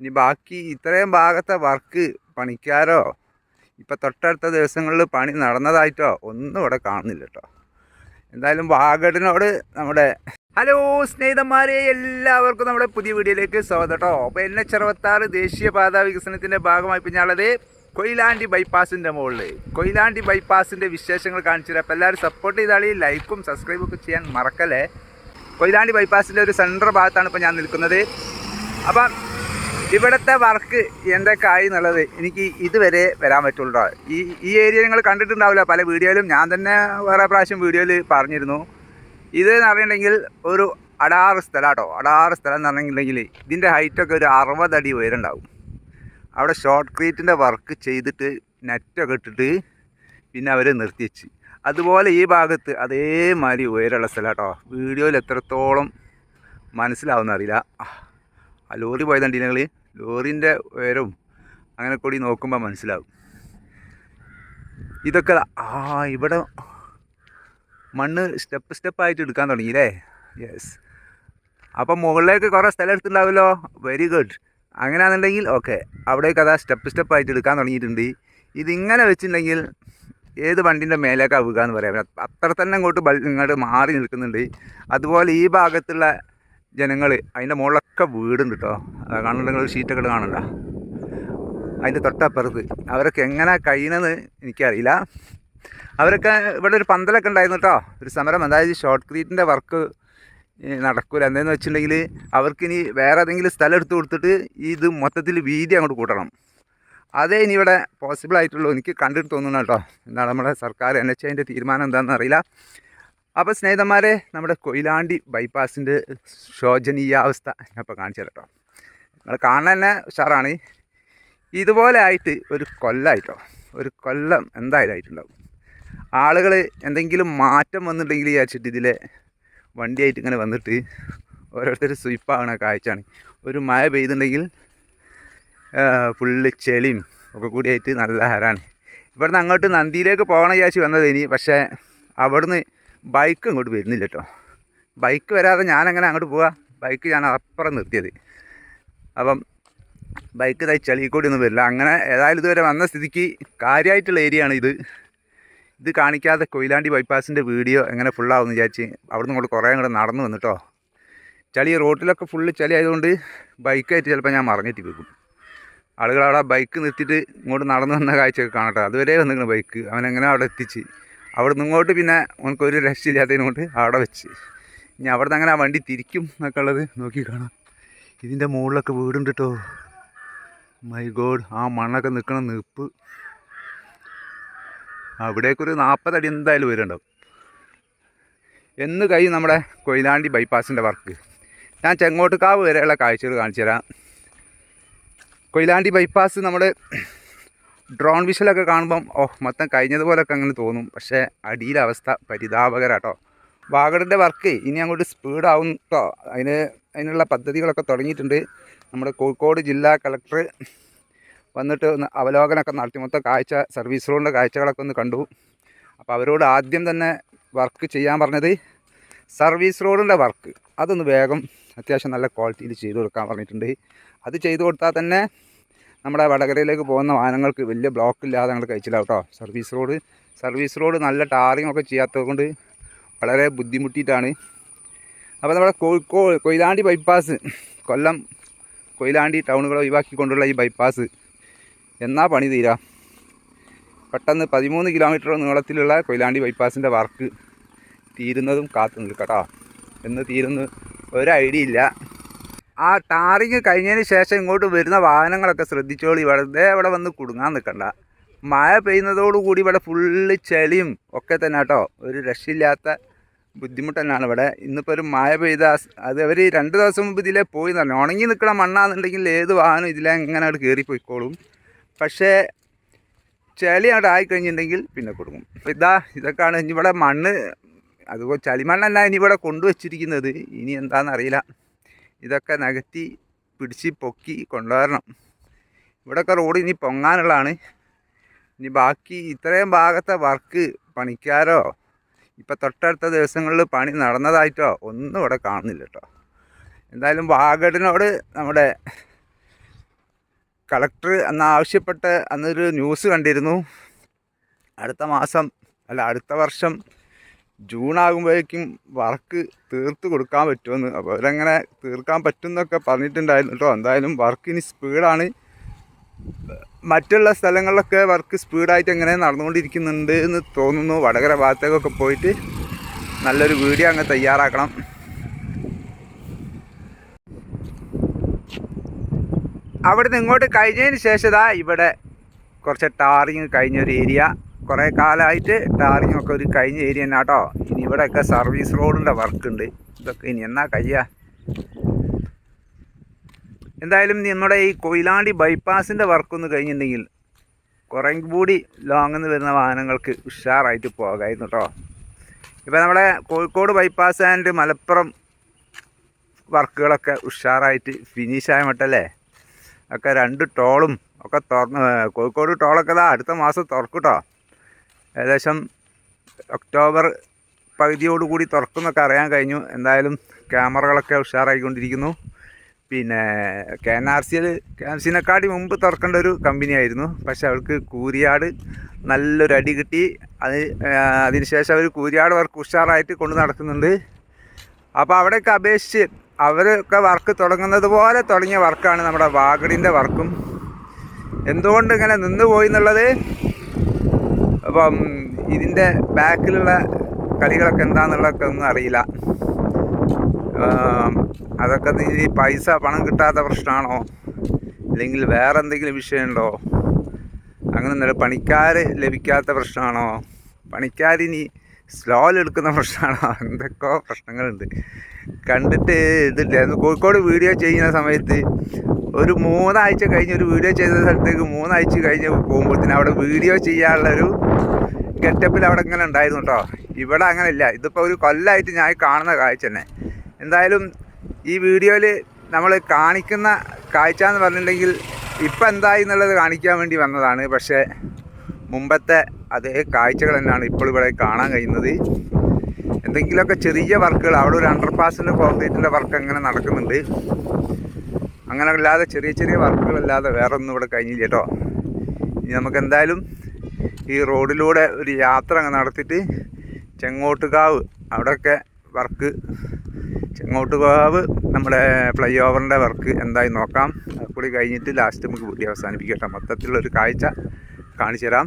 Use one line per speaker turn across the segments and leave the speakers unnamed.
ഇനി ബാക്കി ഇത്രയും ഭാഗത്തെ വർക്ക് പണിക്കാരോ ഇപ്പം തൊട്ടടുത്ത ദിവസങ്ങളിൽ പണി നടന്നതായിട്ടോ ഒന്നും ഇവിടെ കാണുന്നില്ല കേട്ടോ. എന്തായാലും വാഗടിനോട് നമ്മുടെ ഹലോ സ്നേഹിതന്മാരെ എല്ലാവർക്കും നമ്മുടെ പുതിയ വീഡിയോയിലേക്ക് സ്വാഗതം കേട്ടോ. അപ്പോൾ എൻ എച്ച് അറുപത്താറ് ദേശീയപാത വികസനത്തിന്റെ ഭാഗമായി ഇപ്പം ഞാനുള്ളത് കൊയിലാണ്ടി ബൈപ്പാസിന്റെ മുകളിൽ കൊയിലാണ്ടി ബൈപ്പാസിന്റെ വിശേഷങ്ങൾ കാണിച്ചു തരാം അപ്പോൾ എല്ലാവരും സപ്പോർട്ട് ചെയ്താളി ലൈക്കും സബ്സ്ക്രൈബും ഒക്കെ ചെയ്യാൻ മറക്കല്ലേ? കൊയിലാണ്ടി ബൈപ്പാസിന്റെ ഒരു സെന്റർ ഭാഗത്താണ് ഇപ്പോൾ ഞാൻ നിൽക്കുന്നത്. അപ്പം ഇവിടുത്തെ വർക്ക് എന്തൊക്കെയായി എന്നുള്ളത് എനിക്ക് ഇതുവരെ വരാൻ പറ്റുള്ളൂ ഈ ഈ ഏരിയ നിങ്ങൾ കണ്ടിട്ടുണ്ടാവില്ല. പല വീഡിയോയിലും ഞാൻ തന്നെ വേറെ പ്രാവശ്യം വീഡിയോയിൽ പറഞ്ഞിരുന്നു. ഇത് എന്ന് പറഞ്ഞിട്ടുണ്ടെങ്കിൽ ഒരു അടാറ് സ്ഥലം കേട്ടോ അടാറ് സ്ഥലം എന്ന് പറഞ്ഞിട്ടുണ്ടെങ്കിൽ ഇതിന്റെ ഹൈറ്റൊക്കെ ഒരു അറുപതടി ഉയരുണ്ടാവും അവിടെ ഷോർട്ട് ക്രീറ്റിന്റെ വർക്ക് ചെയ്തിട്ട് നെറ്റൊക്കെ ഇട്ടിട്ട് പിന്നെ അവർ നിർത്തി വെച്ച്. അതുപോലെ ഈ ഭാഗത്ത് അതേമാതിരി ഉയരമുള്ള സ്ഥലം കേട്ടോ വീഡിയോയിൽ എത്രത്തോളം മനസ്സിലാവുന്ന അറിയില്ല. ആ ലോറി പോയതുണ്ട് ലോറിന്റെ ഉയരവും അങ്ങനെ കൂടി നോക്കുമ്പോൾ മനസ്സിലാവും. ഇതൊക്കെ ആ ഇവിടെ മണ്ണ് സ്റ്റെപ്പ് സ്റ്റെപ്പായിട്ട് എടുക്കാൻ തുടങ്ങി അല്ലേ യെസ് അപ്പം മുകളിലേക്ക് കുറേ സ്ഥലം എടുത്തിട്ടുണ്ടാവുമല്ലോ? വെരി ഗുഡ് അങ്ങനെയാണെന്നുണ്ടെങ്കിൽ ഓക്കെ അവിടേക്ക് അതാ സ്റ്റെപ്പ് സ്റ്റെപ്പായിട്ട് എടുക്കാൻ തുടങ്ങിയിട്ടുണ്ട്. ഇതിങ്ങനെ വെച്ചിട്ടുണ്ടെങ്കിൽ ഏത് വണ്ടിന്റെ മേലേക്കാണ് വീഴുക എന്ന് പറയാം. അത്ര തന്നെ അങ്ങോട്ട് ഇങ്ങോട്ട് മാറി നിൽക്കുന്നുണ്ട്. അതുപോലെ ഈ ഭാഗത്തുള്ള ജനങ്ങൾ അതിന്റെ മുകളിലൊക്കെ വീടുണ്ട് കേട്ടോ കാണുന്നുണ്ടെങ്കിൽ ഷീറ്റൊക്കെ ഇട്ട് കാണണ്ട അതിന്റെ തൊട്ടപ്പുറത്ത്. അവരൊക്കെ എങ്ങനെ കഴിയണമെന്ന് എനിക്കറിയില്ല. അവരൊക്കെ ഇവിടെ ഒരു പന്തലൊക്കെ ഉണ്ടായിരുന്നു കേട്ടോ ഒരു സമരം. അതായത് ഷോർട്ട് ക്രീറ്റിന്റെ വർക്ക് നടക്കൂല. എന്താണെന്ന് വെച്ചിട്ടുണ്ടെങ്കിൽ അവർക്കിനി വേറെ ഏതെങ്കിലും സ്ഥലം എടുത്ത് കൊടുത്തിട്ട് ഇത് മൊത്തത്തിൽ വീതി അങ്ങോട്ട് കൂട്ടണം. അതേ ഇനി ഇവിടെ പോസിബിൾ ആയിട്ടുള്ളൂ. എനിക്ക് കണ്ടിട്ട് തോന്നുന്നു കേട്ടോ എന്താണ് നമ്മുടെ സർക്കാർ എൻ എച്ച് ഐന്റെ തീരുമാനം എന്താണെന്ന് അറിയില്ല. അപ്പോൾ സ്നേഹിതന്മാരെ നമ്മുടെ കൊയിലാണ്ടി ബൈപ്പാസിന്റെ ശോചനീയാവസ്ഥ അവസ്ഥ ഇപ്പോൾ കാണിച്ചു തരാം കേട്ടോ നിങ്ങൾ കാണാൻ തന്നെ ഉഷാറാണ്. ഇതുപോലെ ആയിട്ട് ഒരു കൊല്ലമായിട്ടോ ഒരു കൊല്ലം എന്തായാലും ആയിട്ടുണ്ടാവും. ആളുകൾ എന്തെങ്കിലും മാറ്റം വന്നിട്ടുണ്ടെങ്കിൽ വിചാരിച്ചിട്ട് ഇതിലെ വണ്ടിയായിട്ട് ഇങ്ങനെ വന്നിട്ട് ഓരോരുത്തർ സ്വിപ്പാകണ കാഴ്ചയാണ്. ഒരു മഴ പെയ്തിട്ടുണ്ടെങ്കിൽ ഫുള്ള് ചെളിയും ഒക്കെ കൂടിയായിട്ട് നല്ല ഹരാണ് ഇവിടുന്ന് അങ്ങോട്ട് നന്ദിയിലേക്ക് പോകണ വിചാരിച്ച് വന്നത് ഇനി. പക്ഷേ അവിടുന്ന് ബൈക്ക് ഇങ്ങോട്ട് വരുന്നില്ല കേട്ടോ ബൈക്ക് വരാതെ ഞാനങ്ങനെ അങ്ങോട്ട് പോവാ? ബൈക്ക് ഞാൻ അപ്പുറം നിർത്തിയത്. അപ്പം ബൈക്ക് തൈ ചളി ഒന്നും വരില്ല. അങ്ങനെ ഏതായാലും ഇതുവരെ വന്ന സ്ഥിതിക്ക് കാര്യമായിട്ടുള്ള ഏരിയ ആണ് ഇത്. ഇത് കാണിക്കാതെ കൊയിലാണ്ടി ബൈപ്പാസിന്റെ വീഡിയോ എങ്ങനെ ഫുള്ളാവുമെന്ന് വിചാരിച്ച് അവിടുന്ന് ഇങ്ങോട്ട് കുറേ അങ്ങോട്ട് നടന്നു വന്നിട്ടോ. ചളി റോട്ടിലൊക്കെ ഫുള്ള് ചളി ആയതുകൊണ്ട് ബൈക്കായിട്ട് ചിലപ്പോൾ ഞാൻ മറിഞ്ഞിട്ട് വെക്കും ആളുകൾ അവിടെ ബൈക്ക് നിർത്തിയിട്ട് ഇങ്ങോട്ട് നടന്നു വന്ന കാഴ്ചയൊക്കെ കാണട്ടോ. അതുവരെ വന്നിരിക്കണം ബൈക്ക് അവനെങ്ങനെ അവിടെ എത്തിച്ച്. അവിടെ നിങ്ങോട്ട് പിന്നെ അവനക്ക് ഒരു രക്ഷയില്ലാത്തതിനെ കൊണ്ട് അവിടെ വെച്ച്. ഇനി അവിടെ നിന്ന് അങ്ങനെ ആ വണ്ടി തിരിക്കും എന്നൊക്കെ ഉള്ളത് നോക്കി കാണാം. ഇതിന്റെ മുകളിലൊക്കെ വീടുണ്ട് കേട്ടോ മൈ ഗോഡ് ആ മണ്ണൊക്കെ നിൽക്കണ നിപ്പ്. അവിടേക്കൊരു നാൽപ്പതടി എന്തായാലും വരുന്നുണ്ടാവും എന്ന് കഴിയും നമ്മുടെ കൊയിലാണ്ടി ബൈപ്പാസിന്റെ വർക്ക്. ഞാൻ ചെങ്ങോട്ടുകാവ് വരെയുള്ള കാഴ്ചകൾ കാണിച്ചു തരാം. കൊയിലാണ്ടി ബൈപ്പാസ് നമ്മൾ ഡ്രോൺ വിഷലൊക്കെ കാണുമ്പം ഓ മൊത്തം കഴിഞ്ഞതുപോലൊക്കെ അങ്ങനെ തോന്നും. പക്ഷേ അടിയിലെ അവസ്ഥ പരിതാപകരാട്ടോ. വാഗടിന്റെ വർക്ക് ഇനി അങ്ങോട്ട് സ്പീഡാവും കേട്ടോ അതിന് അതിനുള്ള പദ്ധതികളൊക്കെ തുടങ്ങിയിട്ടുണ്ട്. നമ്മുടെ കോഴിക്കോട് ജില്ലാ കളക്ടർ വന്നിട്ട് ഒന്ന് അവലോകനമൊക്കെ നടത്തി. മൊത്തം കാഴ്ച സർവീസ് റോഡിന്റെ കാഴ്ചകളൊക്കെ ഒന്ന് കണ്ടു. അപ്പോൾ അവരോട് ആദ്യം തന്നെ വർക്ക് ചെയ്യാൻ പറഞ്ഞത് സർവീസ് റോഡിന്റെ വർക്ക് അതൊന്ന് വേഗം അത്യാവശ്യം നല്ല ക്വാളിറ്റിയിൽ ചെയ്തു കൊടുക്കാൻ പറഞ്ഞിട്ടുണ്ട്. അത് ചെയ്തു കൊടുത്താൽ തന്നെ നമ്മുടെ വടകരയിലേക്ക് പോകുന്ന വാഹനങ്ങൾക്ക് വലിയ ബ്ലോക്ക് ഇല്ലാതെ ഞങ്ങൾ കഴിച്ചില്ല കേട്ടോ. സർവീസ് റോഡ് സർവീസ് റോഡ് നല്ല ടാറിങ് ഒക്കെ ചെയ്യാത്തത് കൊണ്ട് വളരെ ബുദ്ധിമുട്ടിയിട്ടാണ്. അപ്പോൾ നമ്മുടെ കോഴിക്കോട് കൊയിലാണ്ടി ബൈപ്പാസ് കൊല്ലം കൊയിലാണ്ടി ടൗണുകൾ ഒഴിവാക്കിക്കൊണ്ടുള്ള ഈ ബൈപ്പാസ് എന്നാ പണി തീരാ? പെട്ടെന്ന് പതിമൂന്ന് കിലോമീറ്റർ നീളത്തിലുള്ള കൊയിലാണ്ടി ബൈപ്പാസിന്റെ വർക്ക് തീരുന്നതും കാത്തു നിൽക്കട്ടോ. എന്ന് തീരുന്നു ഒരു ഐഡിയ ഇല്ല. ആ ടാറിങ് കഴിഞ്ഞതിന് ശേഷം ഇങ്ങോട്ട് വരുന്ന വാഹനങ്ങളൊക്കെ ശ്രദ്ധിച്ചോളി. ഇവിടെ ഇവിടെ വന്ന് കുടുങ്ങാൻ നിൽക്കണ്ട മഴ പെയ്യുന്നതോടുകൂടി ഇവിടെ ഫുള്ള് ചെളിയും ഒക്കെ തന്നെ കേട്ടോ. ഒരു രക്ഷയില്ലാത്ത ബുദ്ധിമുട്ട് തന്നെയാണ് ഇവിടെ. ഇന്നിപ്പോൾ ഒരു മഴ പെയ്ത അത് അവർ രണ്ട് ദിവസം മുമ്പ് ഇതിലേ പോയി പറഞ്ഞു. ഉണങ്ങി നിൽക്കണ മണ്ണാണെന്നുണ്ടെങ്കിൽ ഏത് വാഹനം ഇതിലെ എങ്ങനെ അവിടെ കയറിപ്പോയിക്കോളും പക്ഷേ ചെളി അവിടെ ആയിക്കഴിഞ്ഞിട്ടുണ്ടെങ്കിൽ പിന്നെ കൊടുക്കും അപ്പോൾ ഇതാ ഇതൊക്കെയാണ് ഇനി ഇവിടെ മണ്ണ് അതുപോലെ ചളിമണ്ണല്ല ഇനി ഇവിടെ കൊണ്ടുവച്ചിരിക്കുന്നത്. ഇനി എന്താണെന്ന് അറിയില്ല. ഇതൊക്കെ നികത്തി പിടിച്ച് പൊക്കി കൊണ്ടുവരണം. ഇവിടെയൊക്കെ റോഡ് ഇനി പൊങ്ങാനുള്ളതാണ്. ഇനി ബാക്കി ഇത്രയും ഭാഗത്തെ വർക്ക് പണിക്കാരോ ഇപ്പം തൊട്ടടുത്ത ദിവസങ്ങളിൽ പണി നടന്നതായിട്ടോ ഒന്നും ഇവിടെ കാണുന്നില്ല കേട്ടോ. എന്തായാലും വാഗഡിനോട് നമ്മുടെ കളക്ടർ അന്ന് ആവശ്യപ്പെട്ട് അന്നൊരു ന്യൂസ് കണ്ടിരുന്നു. അടുത്ത മാസം അല്ല അടുത്ത വർഷം ജൂൺ ആകുമ്പോഴേക്കും വർക്ക് തീർത്ത് കൊടുക്കാൻ പറ്റുമെന്ന്. അപ്പോൾ അവരങ്ങനെ തീർക്കാൻ പറ്റുമെന്നൊക്കെ പറഞ്ഞിട്ടുണ്ടായിരുന്നു കേട്ടോ. എന്തായാലും വർക്ക് ഇനി സ്പീഡാണ്. മറ്റുള്ള സ്ഥലങ്ങളിലൊക്കെ വർക്ക് സ്പീഡായിട്ട് എങ്ങനെ നടന്നുകൊണ്ടിരിക്കുന്നുണ്ട് എന്ന് തോന്നുന്നു. വടകര ഭാഗത്തേക്കൊക്കെ പോയിട്ട് നല്ലൊരു വീഡിയോ അങ്ങ് തയ്യാറാക്കണം. അവിടുന്ന് ഇങ്ങോട്ട് കഴിഞ്ഞതിന് ശേഷം ഇവിടെ കുറച്ച് ടാറിങ് കഴിഞ്ഞൊരു ഏരിയ. കുറേ കാലമായിട്ട് ടാറിങ് ഒക്കെ ഒരു കഴിഞ്ഞ ഏരിയ തന്നെ കേട്ടോ ഇനി ഇവിടെയൊക്കെ സർവീസ് റോഡിന്റെ വർക്ക് ഉണ്ട്. ഇതൊക്കെ ഇനി എന്നാ കയ്യ എന്തായാലും നമ്മുടെ ഈ കൊയിലാണ്ടി ബൈപ്പാസിന്റെ വർക്കൊന്ന് കഴിഞ്ഞിട്ടുണ്ടെങ്കിൽ കുറേ കൂടി ലോങ്ങിൽ വരുന്ന വാഹനങ്ങൾക്ക് ഉഷാറായിട്ട് പോകായിരുന്നു കേട്ടോ ഇപ്പോൾ നമ്മുടെ കോഴിക്കോട് ബൈപ്പാസ് ആൻഡ് മലപ്പുറം വർക്കുകളൊക്കെ ഉഷാറായിട്ട് ഫിനിഷായ മട്ടല്ലേ? ഒക്കെ രണ്ട് ടോളും ഒക്കെ തുറന്ന് കോഴിക്കോട് ടോളൊക്കെ അടുത്ത മാസം തുറക്കും കേട്ടോ ഏകദേശം ഒക്ടോബർ പകുതിയോടുകൂടി തുറക്കുന്നൊക്കെ അറിയാൻ കഴിഞ്ഞു. എന്തായാലും ക്യാമറകളൊക്കെ ഉഷാറായിക്കൊണ്ടിരിക്കുന്നു. പിന്നെ കെ എൻ ആർ സിയിൽ കെ എൻ സിനെക്കാട്ടി മുമ്പ് തുറക്കേണ്ട ഒരു കമ്പനിയായിരുന്നു. പക്ഷെ അവർക്ക് കൂരിയാട് നല്ലൊരു അടി കിട്ടി. അത് അതിനുശേഷം അവർ കൂരിയാട് വർക്ക് ഉഷാറായിട്ട് കൊണ്ട് നടക്കുന്നുണ്ട്. അപ്പോൾ അവിടെയൊക്കെ അപേക്ഷിച്ച് അവരൊക്കെ വർക്ക് തുടങ്ങുന്നത് പോലെ തുടങ്ങിയ വർക്കാണ് നമ്മുടെ വാഗഡിന്റെ വർക്കും. എന്തുകൊണ്ട് ഇങ്ങനെ നിന്ന് പോയി എന്നുള്ളത് അപ്പം ഇതിന്റെ ബാക്കിലുള്ള കളികളൊക്കെ എന്താണെന്നുള്ളതൊക്കെ ഒന്നും അറിയില്ല. അതൊക്കെ ഈ പൈസ പണം കിട്ടാത്ത പ്രശ്നമാണോ? അല്ലെങ്കിൽ വേറെ എന്തെങ്കിലും വിഷയമുണ്ടോ? അങ്ങനെ നല്ല പണിക്കാർ ലഭിക്കാത്ത പ്രശ്നമാണോ? പണിക്കാരിനി സ്ലോയിൽ എടുക്കുന്ന പ്രശ്നമാണോ? എന്തൊക്കെയോ പ്രശ്നങ്ങളുണ്ട്. കണ്ടിട്ട് ഇതില്ല. കോഴിക്കോട് വീഡിയോ ചെയ്യുന്ന സമയത്ത് ഒരു മൂന്നാഴ്ച കഴിഞ്ഞ് ഒരു വീഡിയോ ചെയ്ത സ്ഥലത്തേക്ക് മൂന്നാഴ്ച കഴിഞ്ഞ് പോകുമ്പോഴത്തേന് അവിടെ വീഡിയോ ചെയ്യാനുള്ളൊരു ഗെറ്റപ്പിൽ അവിടെ ഇങ്ങനെ ഉണ്ടായിരുന്നു കേട്ടോ ഇവിടെ അങ്ങനെ ഇല്ല ഇതിപ്പോൾ ഒരു കൊല്ലായിട്ട് ഞാൻ കാണുന്ന കാഴ്ച തന്നെ. എന്തായാലും ഈ വീഡിയോയിൽ നമ്മൾ കാണിക്കുന്ന കാഴ്ച എന്ന് പറഞ്ഞിട്ടുണ്ടെങ്കിൽ ഇപ്പം എന്തായി എന്നുള്ളത് കാണിക്കാൻ വേണ്ടി വന്നതാണ്. പക്ഷേ മുമ്പത്തെ അതേ കാഴ്ചകൾ തന്നെയാണ് ഇപ്പോൾ ഇവിടെ കാണാൻ കഴിയുന്നത്. എന്തെങ്കിലുമൊക്കെ ചെറിയ വർക്കുകൾ അവിടെ ഒരു അണ്ടർ പാസിന്റെ കോൺക്രീറ്റിന്റെ വർക്ക് അങ്ങനെ നടക്കുന്നുണ്ട്. അങ്ങനെ അല്ലാതെ ചെറിയ ചെറിയ വർക്കുകളല്ലാതെ വേറെ ഒന്നും ഇവിടെ കഴിഞ്ഞില്ല കേട്ടോ ഇനി നമുക്ക് എന്തായാലും ഈ റോഡിലൂടെ ഒരു യാത്ര അങ്ങ് നടത്തിയിട്ട് ചെങ്ങോട്ടുകാവ് അവിടെയൊക്കെ വർക്ക്. ചെങ്ങോട്ടുകാവ് നമ്മുടെ ഫ്ലൈ ഓവറിന്റെ വർക്ക് എന്തായി നോക്കാം. കൂടി കഴിഞ്ഞിട്ട് ലാസ്റ്റ് നമുക്ക് വീഡിയോ അവസാനിപ്പിക്കട്ടെ കേട്ടോ മൊത്തത്തിലുള്ളൊരു കാഴ്ച കാണിച്ചു തരാം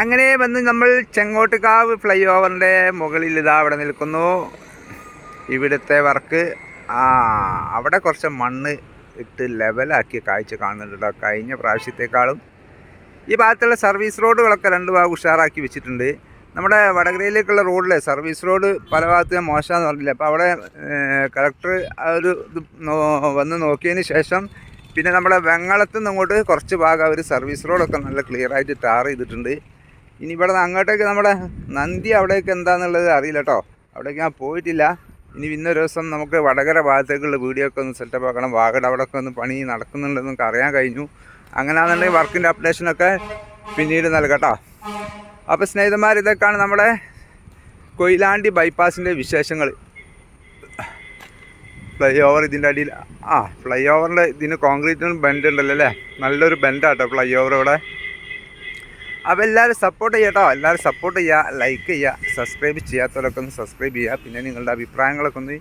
അങ്ങനെ വന്ന് നമ്മൾ ചെങ്ങോട്ടുകാവ് ഫ്ലൈ ഓവറിന്റെ മുകളിൽ ഇതാ അവിടെ നിൽക്കുന്നു. ഇവിടുത്തെ വർക്ക് ആ അവിടെ കുറച്ച് മണ്ണ് ഇട്ട് ലെവലാക്കിയ കാഴ്ച കാണുന്നുണ്ട് കഴിഞ്ഞ പ്രാവശ്യത്തെക്കാളും. ഈ ഭാഗത്തുള്ള സർവീസ് റോഡുകളൊക്കെ രണ്ട് ഭാഗം ഉഷാറാക്കി വെച്ചിട്ടുണ്ട്. നമ്മുടെ വടകരയിലേക്കുള്ള റോഡിലെ സർവീസ് റോഡ് പല ഭാഗത്തും മോശമാണെന്ന് പറഞ്ഞില്ല? അപ്പോൾ അവിടെ കളക്ടർ ആ ഒരു ഇത് വന്ന് നോക്കിയതിന് ശേഷം പിന്നെ നമ്മുടെ വെങ്ങളത്തുനിന്ന് അങ്ങോട്ട് കുറച്ച് ഭാഗം അവർ സർവീസ് റോഡൊക്കെ നല്ല ക്ലിയറായിട്ട് ടാർ ചെയ്തിട്ടുണ്ട്. ഇനി ഇവിടെ നിന്ന് അങ്ങോട്ടേക്ക് നമ്മുടെ നന്ദി അവിടേക്ക് എന്താണെന്നുള്ളത് അറിയില്ല കേട്ടോ. അവിടേക്ക് ഞാൻ പോയിട്ടില്ല. ഇനി ഇന്നൊരു ദിവസം നമുക്ക് വടകര ഭാഗത്തേക്കുള്ള വീഡിയോ ഒക്കെ ഒന്ന് സെറ്റപ്പ് ആക്കണം. വാഗട അവിടെയൊക്കെ ഒന്ന് പണി നടക്കുന്നുണ്ടെന്ന് നമുക്ക് അറിയാൻ കഴിഞ്ഞു. അങ്ങനെയാണെന്നുണ്ടെങ്കിൽ വർക്കിന്റെ അപ്ഡേഷനൊക്കെ പിന്നീട് നൽകട്ടോ അപ്പോൾ സ്നേഹിതന്മാർ ഇതൊക്കെയാണ് നമ്മുടെ കൊയിലാണ്ടി ബൈപ്പാസിന്റെ വിശേഷങ്ങൾ. ഫ്ലൈ ഓവർ ഇതിന്റെ അടിയിൽ ആ ഫ്ലൈ ഓവറിന്റെ ഇതിന് കോൺക്രീറ്റിന് ബെൻഡ് ഉണ്ടല്ലോ അല്ലേ? നല്ലൊരു ബെൻഡാട്ടോ ഫ്ലൈ ഓവർ ഇവിടെ. അപ്പോൾ എല്ലാവരും സപ്പോർട്ട് ചെയ്യട്ടോ. എല്ലാവരും സപ്പോർട്ട് ചെയ്യുക ലൈക്ക് ചെയ്യുക സബ്സ്ക്രൈബ് ചെയ്യാത്തവരൊക്കെ ഒന്ന് സബ്സ്ക്രൈബ് ചെയ്യുക പിന്നെ നിങ്ങളുടെ അഭിപ്രായങ്ങളൊക്കെ ഒന്ന്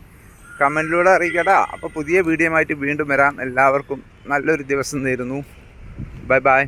കമന്റിലൂടെ അറിയിക്കട്ടോ. അപ്പോൾ പുതിയ വീഡിയോ ആയിട്ട് വീണ്ടും വരാം. എല്ലാവർക്കും നല്ലൊരു ദിവസം നേരുന്നു. Bye bye